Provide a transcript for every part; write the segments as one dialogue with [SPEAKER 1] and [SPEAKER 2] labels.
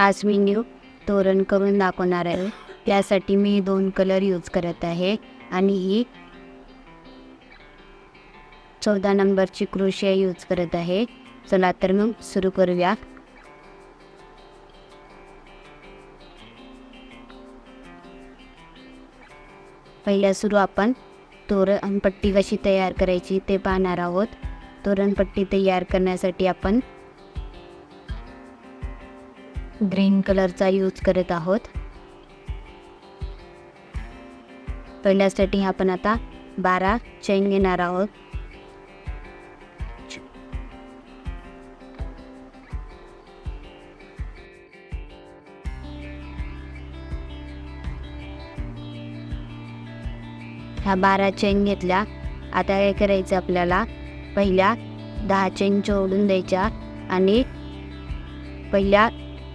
[SPEAKER 1] आज मी न्यू तोरण करून दाखवणार आहे. त्यासाठी मी दोन कलर यूज करत आहे. आणि ही चौदा नंबरची क्रोशिया यूज करत आहे. चला तर मग सुरू करूया. पहिल्या सुरू आपण तोरणपट्टी कशी तयार करायची ते पाहणार आहोत. तोरणपट्टी तयार करण्यासाठी आपण ग्रीन कलरचा यूज करत आहोत. पहिल्यासाठी आपण आता बारा चैन घेणार आहोत. ह्या बारा चेन घेतल्या. आता काय करायचं आपल्याला पहिल्या दहा चेन जोडून द्यायच्या आणि पहिल्या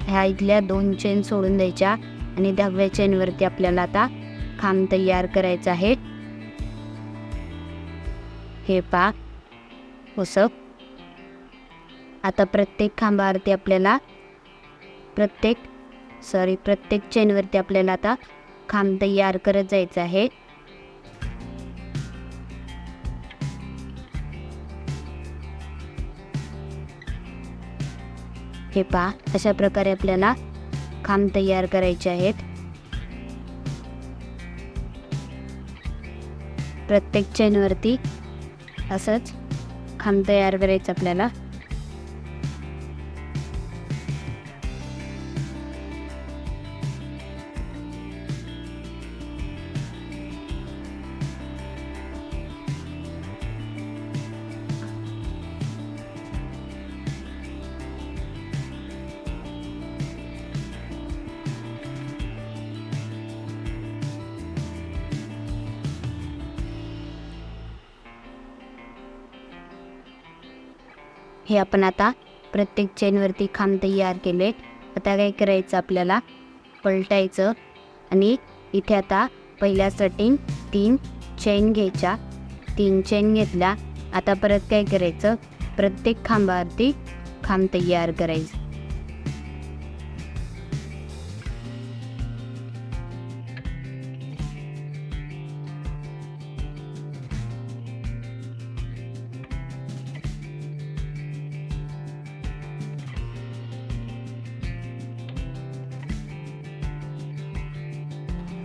[SPEAKER 1] ह्या इथल्या दोन चेन सोडून द्यायच्या आणि दहाव्या चेनवरती आपल्याला आता खांब तयार करायचा आहे. हे पा असं हो आता प्रत्येक खांबावरती आपल्याला प्रत्येक सॉरी प्रत्येक चेनवरती आपल्याला आता खांब तयार करत जायचं आहे. हे पहा अशा प्रकारे आपल्याला खांब तयार करायचे आहेत. प्रत्येक चेनवरती असंच खांब तयार करायचं आपल्याला. हे आपण आता प्रत्येक चेनवरती खांब तयार केले. आता काय करायचं आपल्याला? पलटायचं. आणि इथे आता पहिल्या सटिंग तीन चेन घ्यायच्या. तीन चेन घेतल्या. आता परत काय करायचं? प्रत्येक खांबावरती खांब तयार करायचं.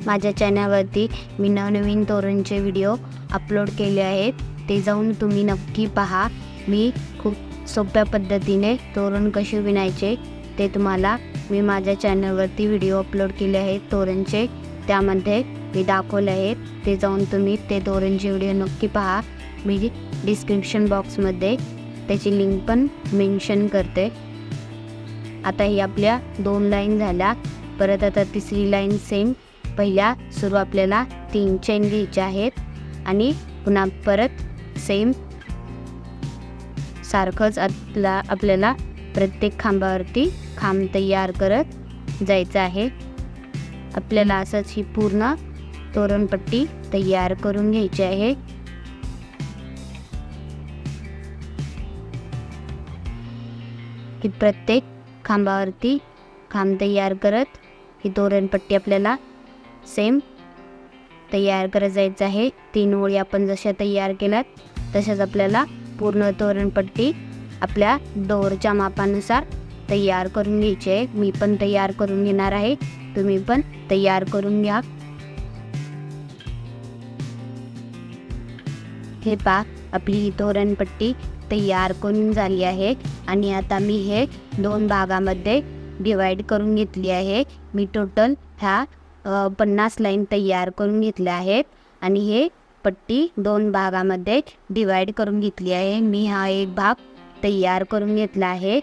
[SPEAKER 1] माझ्या चॅनलवरती मी नवनवीन तोरणचे व्हिडिओ अपलोड केले आहेत. ते जाऊन तुम्ही नक्की पहा. मी खूप सोप्या पद्धतीने तोरण कसे विणायचे ते तुम्हाला मी माझ्या चॅनलवरती व्हिडिओ अपलोड केले आहेत तोरणचे. त्यामध्ये मी दाखवले आहेत ते जाऊन तुम्ही ते तोरणचे व्हिडिओ नक्की पहा. मी डिस्क्रिप्शन बॉक्समध्ये त्याची लिंक पण मेन्शन करते. आता ही आपल्या दोन लाईन झाल्या. परत आता तिसरी लाईन सेम. पहिल्या सुरू आपल्याला तीन चेन घ्यायचे आहेत. आणि पुन्हा परत सेम सारखंच आपला आपल्याला प्रत्येक खांबावरती खांब तयार करत जायचं आहे. आपल्याला असंच ही पूर्ण तोरणपट्टी तयार करून घ्यायची आहे. की प्रत्येक खांबावरती खांब तयार करत ही तोरणपट्टी आपल्याला सेम. तयार करत जायचं आहे. तीन ओळी आपण जशा तयार केल्यात तशाच आपल्याला पूर्ण तोरणपट्टी आपल्या दोरच्या मापानुसार तयार करून घ्यायची आहे. मी पण तयार करून घेणार आहे. तुम्ही पण तयार करून घ्या. हे पा आपली ही तोरणपट्टी तयार करून झाली आहे. आणि आता मी हे दोन भागामध्ये डिवाईड करून घेतली आहे. मी टोटल ह्या पन्नास लाईन तयार करून घेतल्या आहेत. आणि हे पट्टी दोन भागामध्ये डिवाईड करून घेतली आहे. मी हा एक भाग तयार करून घेतला आहे.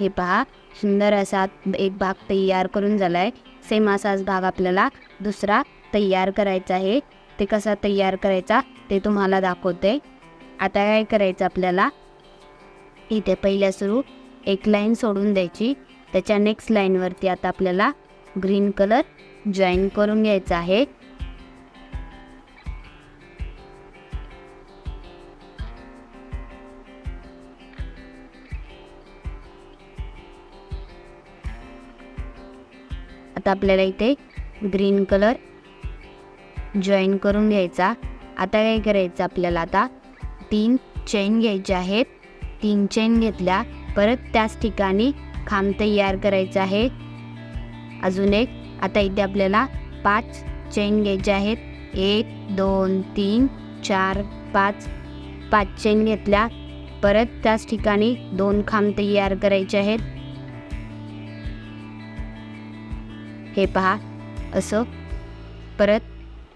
[SPEAKER 1] हे पहा सुंदर असा एक भाग तयार करून झाला आहे सेम असाच भाग आपल्याला दुसरा तयार करायचा आहे. ते कसा तयार करायचा ते तुम्हाला दाखवते. आता काय करायचं आपल्याला? इथे पहिल्या सुरू एक लाईन सोडून द्यायची. त्याच्या नेक्स्ट लाईनवरती आता आपल्याला ग्रीन कलर जॉईन करून घ्यायचं आहे. आता आपल्याला इथे ग्रीन कलर जॉईन करून घ्यायचा. आता काय करायचं आपल्याला आता? तीन चेन घ्यायचे आहेत. तीन चेन घेतल्या परत त्याच ठिकाणी खांब तयार करायचं आहे. अजून एक आता इथे आपल्याला पाच चेन घ्यायचे आहेत. एक दोन तीन चार पाच. पाच चेन घेतल्या. परत त्याच ठिकाणी दोन खांब तयार करायचे आहेत. हे पहा असं. परत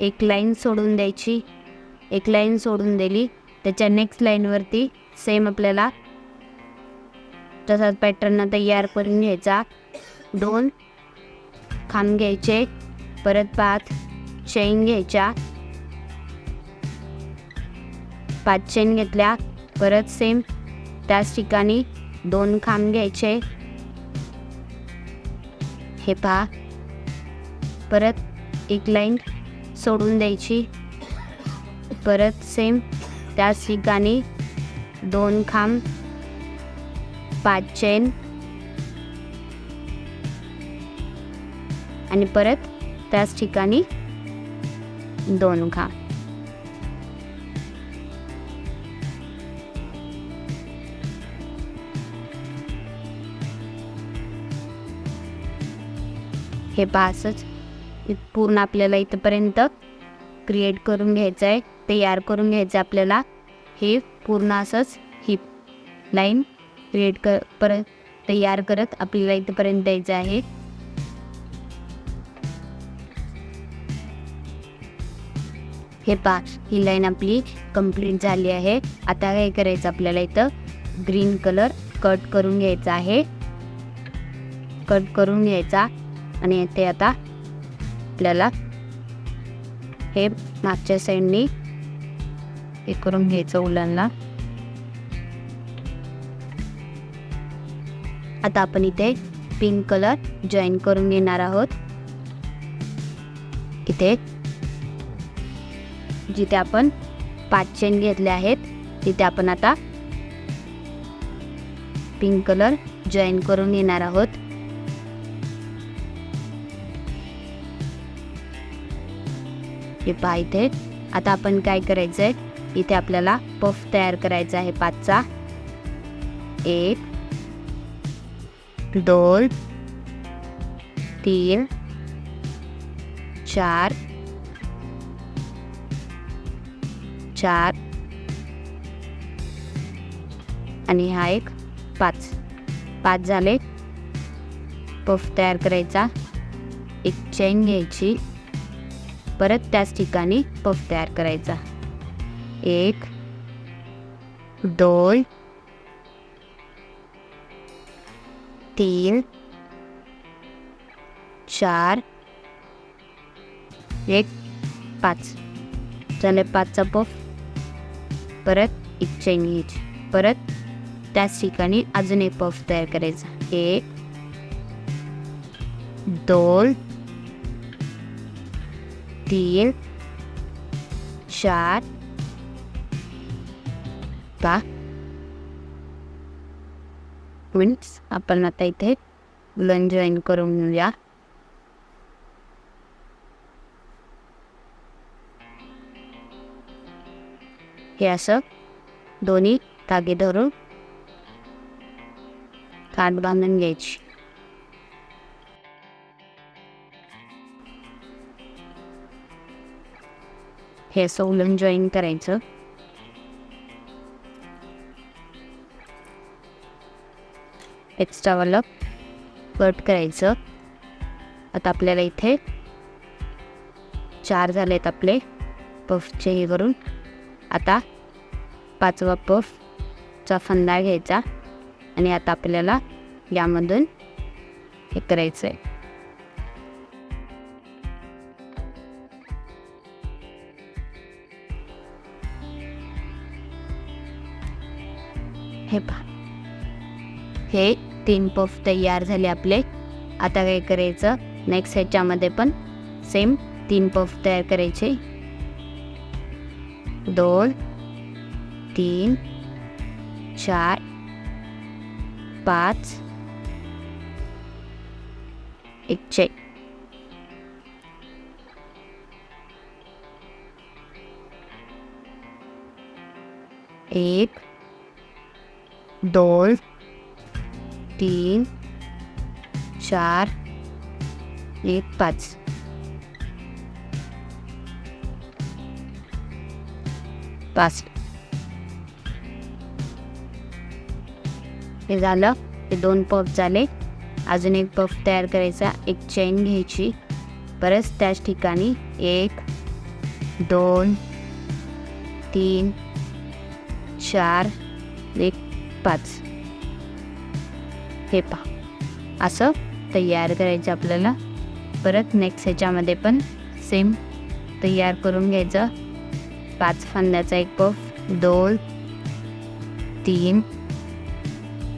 [SPEAKER 1] एक लाईन सोडून द्यायची. एक लाईन सोडून दिली. त्याच्या नेक्स्ट लाईनवरती सेम आपल्याला तसाच पॅटर्न तयार करून घ्यायचा. दोन खांब घ्यायचे परत पाच चेन घ्यायच्या. पाच चेन घेतल्या परत सेम त्याच ठिकाणी दोन खांब घ्यायचे. हे पहा. परत एक लाईन सोडून द्यायची. परत सेम त्याच ठिकाणी दोन खांब पाच चेन आणि परत त्याच ठिकाणी दोन घा हे पहा पूर्ण आपल्याला इथंपर्यंत क्रिएट करून घ्यायचं आहे तयार करून घ्यायचं आहे आपल्याला. हे पूर्ण असंच ही लाईन क्रिएट कर परत तयार करत आपल्याला इथपर्यंत द्यायचं आहे. हे पा ही लाईन आपली कंप्लीट झाली आहे. आता काय करायचं आपल्याला इथं? ग्रीन कलर कट करून घ्यायचा आहे. कट करून घ्यायचा. आणि ते आता आपल्याला हे मागच्या साईडनी हे करून घ्यायचं उलांना आता आपण इथे पिंक कलर जॉईन करून घेणार आहोत. इथे जिथे आपण पाच चेन घेतले आहेत तिथे आपण आता पिंक कलर जॉईन करून घेणार आहोत. हे पहा इथे. आता आपण काय करायचं आहे इथे आपल्याला पफ तयार करायचा आहे पाचचा. एक दोन तीन चार चार. आणि हा एक पाच. पाच झाले. पफ तयार करायचा. एक चेन घ्यायची. परत त्याच ठिकाणी पफ तयार करायचा. एक दोन तीन चार एक पाच. झाले पाचचा पफ. परत एक चेन घ्यायची परत त्याच ठिकाणी अजून एक पफ तयार करायचा. एक दोन तीन चार पाच. मीन्स आपण आता इथे लन जॉईन करून घेऊया. हे असं. दोन्ही धागे धरून काठ बांधून घ्यायची. हे असं उलन जॉईन करायचं. एक्स्ट्रावाला कट करायचं. आता आपल्याला इथे चार झालेत आपले. पफचे हे करून आता पाचवा पफचा फंदा घ्यायचा आणि आता आपल्याला यामधून हे करायचं आहे हे पहा. हे तीन पफ तयार झाले आपले. आता काय करायचं? नेक्स्ट ह्याच्यामध्ये पण सेम तीन पफ तयार करायचे. दोन तीन चार पाच एक एक दोन तीन चार एक पाच. पाच हे झालं. हे दोन पफ झाले. अजून एक पफ तयार करायचा. एक चेन घ्यायची. परत त्याच ठिकाणी एक दोन तीन चार एक पाच. हे पहा. असं तयार करायचं आपल्याला. परत नेक्स्ट ह्याच्यामध्ये पण सेम तयार करून घ्यायचं. पाच फांद्याचा एक पफ दोन तीन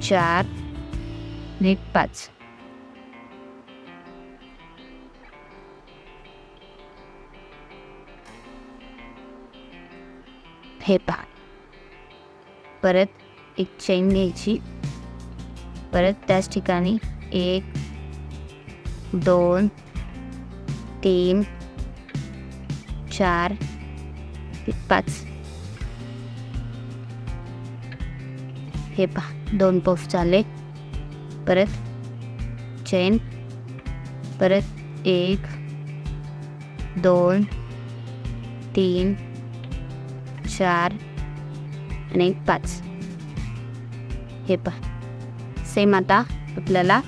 [SPEAKER 1] चार एक पाच. हे पहा. परत एक चैन घ्यायची. परत त्याच ठिकाणी एक दोन तीन चार पाच. हे पहा दोन पफ चालले परत चेन परत एक दोन तीन चार आणि पाच. हे पहा. सेम आता आपल्याला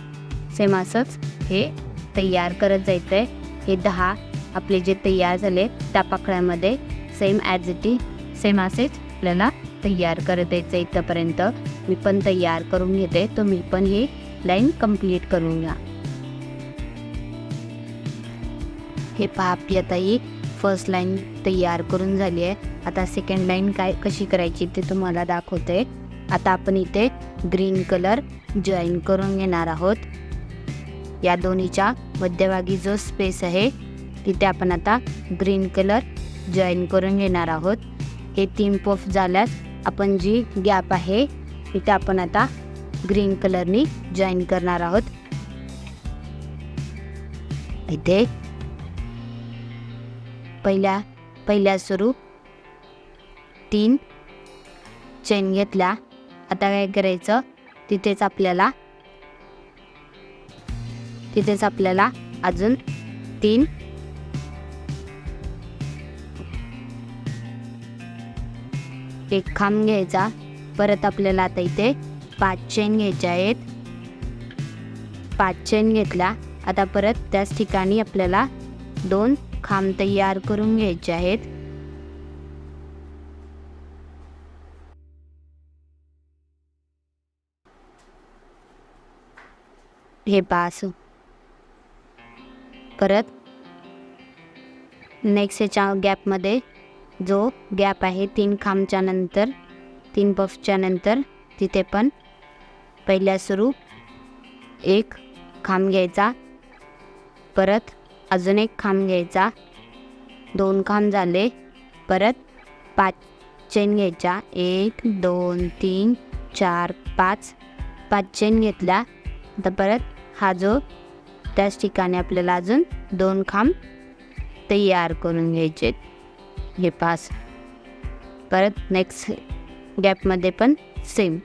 [SPEAKER 1] सेम असंच हे तयार करत जायचं आहे हे दहा आपले जे तयार झाले त्या पाकळ्यामध्ये. Same as it is same असेच आपल्याला तयार करत यायचं इथंपर्यंत. मी पण तयार करून घेते तुम्ही पण ही लाईन कंप्लीट करून घ्या. हे पहा आपली आता ही फर्स्ट लाईन तयार करून झाली आहे. आता सेकंड लाईन काय कशी करायची ते तुम्हाला दाखवते. आता आपण इथे ग्रीन कलर जॉईन करून घेणार आहोत. या दोन्हीच्या मध्यभागी जो स्पेस आहे तिथे आपण आता ग्रीन कलर जॉईन करून घेणार आहोत. हे तीन पफ झाल्यास आपण जी गॅप आहे तिथे आपण आता ग्रीन कलरनी जॉईन करणार आहोत. इथे पहिल्या पहिल्या सुरू तीन चेन घेतल्या. आता काय करायचं? तिथेच आपल्याला तिथेच आपल्याला अजून तीन एक खांब घ्यायचा. परत आपल्याला आता इथे पाच चेन घ्यायच्या आहेत. पाच चेन घेतल्या आता परत त्याच ठिकाणी आपल्याला दोन खांब तयार करून घ्यायचे आहेत. हे पास परत नेक्स्ट ह्याच्या गॅपमध्ये जो गॅप आहे तीन खांबच्या नंतर तीन पफच्या नंतर तिथे पण पहिल्या सुरू एक खांब घ्यायचा परत अजून एक खांब घ्यायचा दोन खांब झाले परत पाच चेन घ्यायच्या एक दोन तीन चार पाच पाच चेन घेतल्या आता परत हा जो त्याच ठिकाणी आपल्याला अजून दोन खांब तयार करून घ्यायचे हे पास. परत नेक्स्ट गॅपमध्ये पण सेम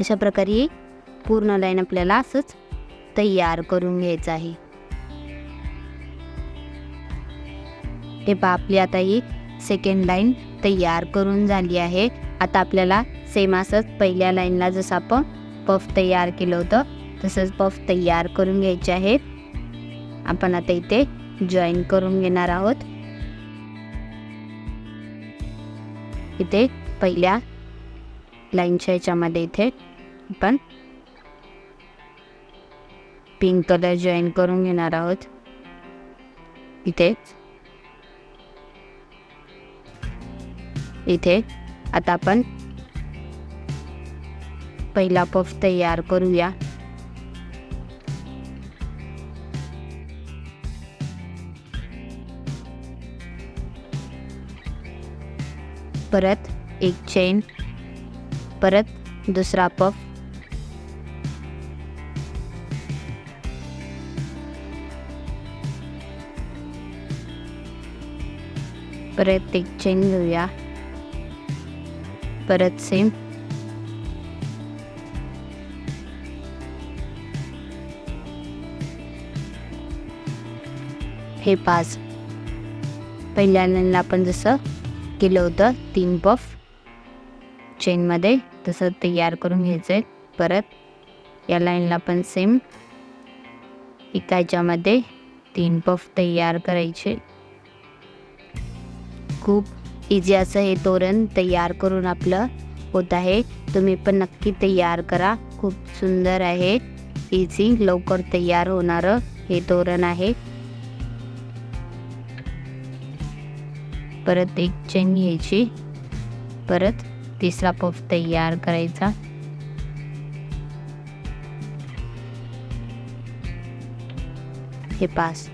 [SPEAKER 1] अशा प्रकारे पूर्ण लाईन आपल्याला असंच तयार करून घ्यायचं आहे. हे पहा आपली आता ही सेकंड लाईन तयार करून झाली आहे. आता आपल्याला सेम असंच पहिल्या लाईनला जसं आपण पफ तयार केलं होतं तसंच पफ तयार करून घ्यायचे आहेत. आपण आता इथे जॉईन करून घेणार आहोत. इथे पहिल्या लाईनच्या ह्याच्यामध्ये इथे आपण पिंक कलर जॉईन करून घेणार आहोत. इथे इथे आता आपण पहिला पफ तयार करूया. परत एक चेन परत दुसरा पफ परत एक चेन घेऊया. परत सेम हे पाच. पहिल्या लाईनला आपण जसं केलं होतं. तीन पफ. चेनमध्ये तसं तयार करून घ्यायचं आहे परत या लाईनला पण सेम एका ह्याच्यामध्ये तीन पफ तयार करायचे. खूप इझी असं हे तोरण तयार करून आपलं होत आहे. तुम्ही पण नक्की तयार करा. खूप सुंदर आहे. इझी लवकर तयार होणारं हे तोरण आहे. परत एक चेन घ्यायची. परत तिसरा पफ तयार करायचा. हे पास.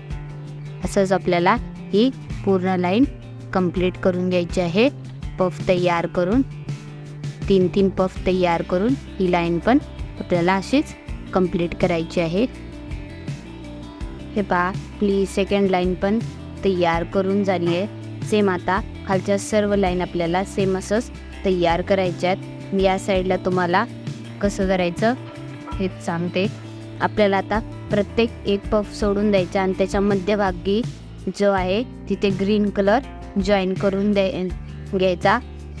[SPEAKER 1] असंच आपल्याला ही पूर्ण लाईन कंप्लीट करून घ्यायची आहे. पफ तयार करून तीन तीन पफ तयार करून ही लाईन पण आपल्याला अशीच कंप्लीट करायची आहे. हे पहा आपली सेकंड लाईन पण तयार करून झाली आहे. सेम आता खालच्या सर्व लाईन आपल्याला सेम असंच तयार करायच्या आहेत. मी या साईडला तुम्हाला कसं करायचं हेच सांगते. आपल्याला आता प्रत्येक एक पफ सोडून द्यायचा आणि त्याच्या मध्यभागी जो आहे तिथे ग्रीन कलर जॉईन करून द्याय घ्यायचा.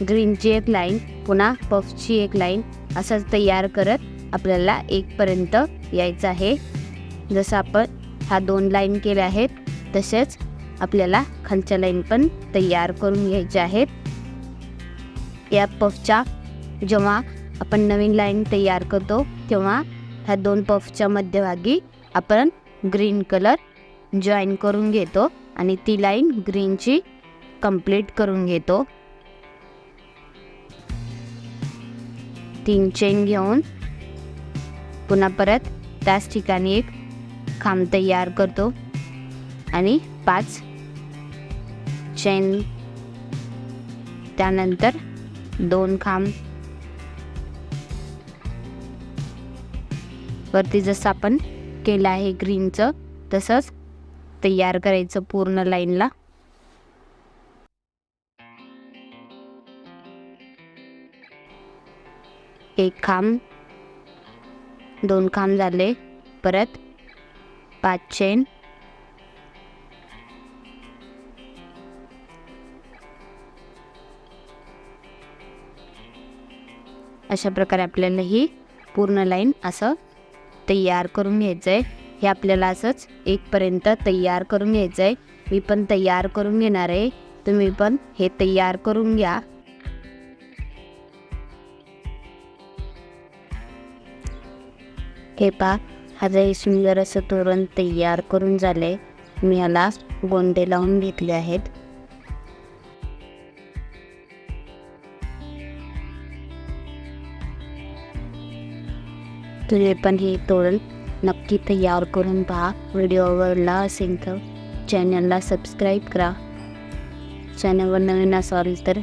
[SPEAKER 1] ग्रीनची एक लाईन पुन्हा पफची एक लाईन असंच तयार करत आपल्याला एकपर्यंत यायचं आहे. जसं आपण ह्या दोन लाईन केल्या आहेत तसेच आपल्याला खालच्या लाईन पण तयार करून घ्यायच्या आहेत. या पफच्या जेव्हा आपण नवीन लाईन तयार करतो तेव्हा ह्या दोन पफच्या मध्यभागी आपण ग्रीन कलर जॉईन करून घेतो आणि ती लाईन ग्रीनची कंप्लीट करून घेतो. तीन चेन घेऊन पुन्हा परत त्याच ठिकाणी एक खांब तयार करतो आणि पाच चैन त्यानंतर दोन खांब. वरती जसं आपण केलं आहे ग्रीनचं तसंच तयार करायचं पूर्ण लाईनला. एक खांब. दोन खांब झाले. परत पाच चेन अशा प्रकारे आपल्याला ही पूर्ण लाईन असं तयार करून घ्यायचं आहे हे आपल्याला असंच एकपर्यंत तयार करून घ्यायचं आहे मी पण तयार करून घेणार आहे. तुम्ही पण हे तयार करून घ्या. हे पा आता हे सुंदर असं तोरण तयार करून झालं आहे मी ह्याला गोंडे लावून घेतले आहेत. तुम्ही पण हे तोरण नक्की तयार करून पहा. व्हिडिओ आवडला असेल तर चॅनलला सबस्क्राईब करा. चॅनलवर नवीन असाल तर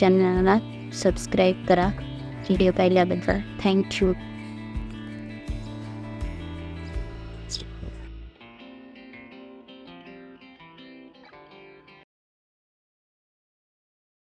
[SPEAKER 1] चॅनलला सबस्क्राईब करा. व्हिडिओ पाहिल्याबद्दल थँक्यू.